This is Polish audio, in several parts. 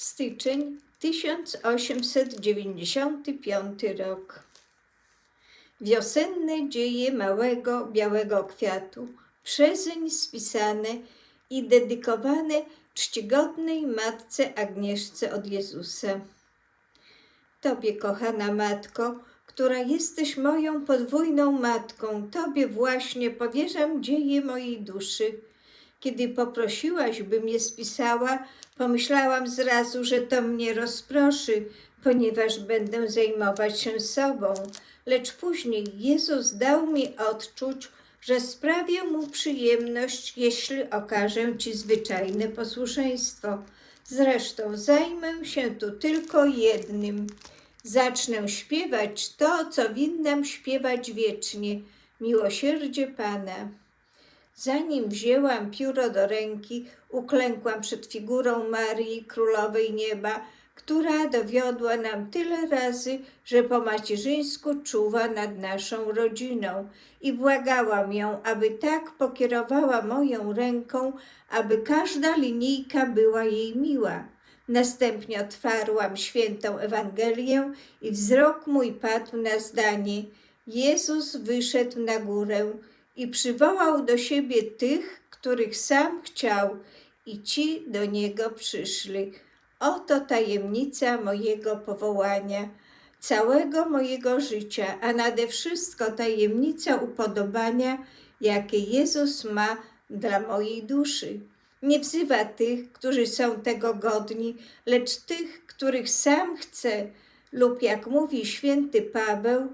Styczeń 1895 rok. Wiosenne dzieje małego białego kwiatu, przezeń spisane i dedykowane czcigodnej Matce Agnieszce od Jezusa. Tobie, kochana Matko, która jesteś moją podwójną matką, Tobie właśnie powierzam dzieje mojej duszy. Kiedy poprosiłaś, bym je spisała, pomyślałam zrazu, że to mnie rozproszy, ponieważ będę zajmować się sobą. Lecz później Jezus dał mi odczuć, że sprawię mu przyjemność, jeśli okażę ci zwyczajne posłuszeństwo. Zresztą zajmę się tu tylko jednym. Zacznę śpiewać to, co winnam śpiewać wiecznie miłosierdzie Pana. Zanim wzięłam pióro do ręki, uklękłam przed figurą Marii, Królowej Nieba, która dowiodła nam tyle razy, że po macierzyńsku czuwa nad naszą rodziną i błagałam ją, aby tak pokierowała moją ręką, aby każda linijka była jej miła. Następnie otwarłam świętą Ewangelię i wzrok mój padł na zdanie: Jezus wyszedł na górę i przywołał do siebie tych, których sam chciał, i ci do niego przyszli. Oto tajemnica mojego powołania, całego mojego życia, a nade wszystko tajemnica upodobania, jakie Jezus ma dla mojej duszy. Nie wzywa tych, którzy są tego godni, lecz tych, których sam chce, lub jak mówi święty Paweł,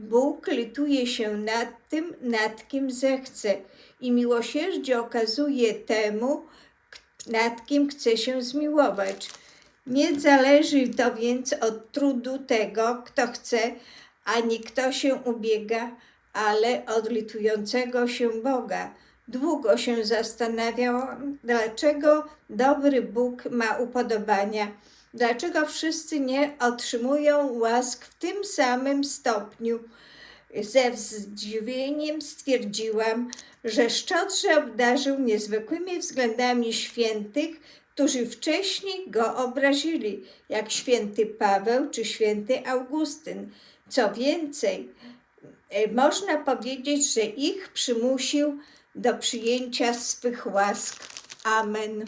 Bóg lituje się nad tym, nad kim zechce i miłosierdzie okazuje temu, nad kim chce się zmiłować. Nie zależy to więc od trudu tego, kto chce, ani kto się ubiega, ale od litującego się Boga. Długo się zastanawiałam, dlaczego dobry Bóg ma upodobania, dlaczego wszyscy nie otrzymują łask w tym samym stopniu. Ze zdziwieniem stwierdziłam, że szczodrze obdarzył niezwykłymi względami świętych, którzy wcześniej go obrazili, jak święty Paweł czy święty Augustyn. Co więcej, e, można powiedzieć, że ich przymusił do przyjęcia swych łask. Amen.